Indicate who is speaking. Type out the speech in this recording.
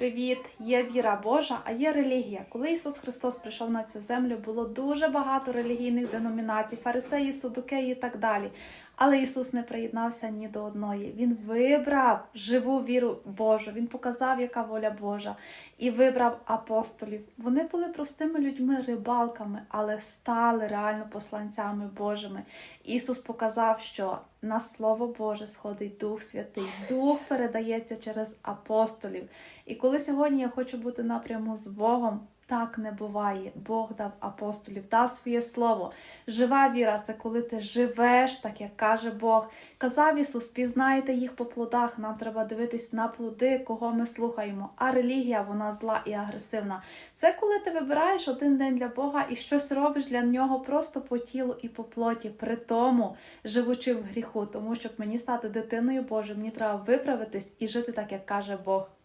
Speaker 1: Привіт! Є віра Божа, а є релігія. Коли Ісус Христос прийшов на цю землю, було дуже багато релігійних деномінацій, фарисеї, судукеї і так далі. Але Ісус не приєднався ні до одної. Він вибрав живу віру Божу. Він показав, яка воля Божа, і вибрав апостолів. Вони були простими людьми, рибалками, але стали реально посланцями Божими. Ісус показав, що на Слово Боже сходить Дух Святий. Дух передається через апостолів. І коли сьогодні я хочу бути напряму з Богом, так не буває. Бог дав апостолів, дав своє слово. Жива віра це коли ти живеш, так як каже Бог. Казав Ісус, пізнаєте їх по плодах. Нам треба дивитись на плоди, кого ми слухаємо. А релігія вона зла і агресивна. Це коли ти вибираєш один день для Бога і щось робиш для нього просто по тілу і по плоті, при тому живучи в гріху. Тому щоб мені стати дитиною Божою, мені треба виправитись і жити так, як каже Бог.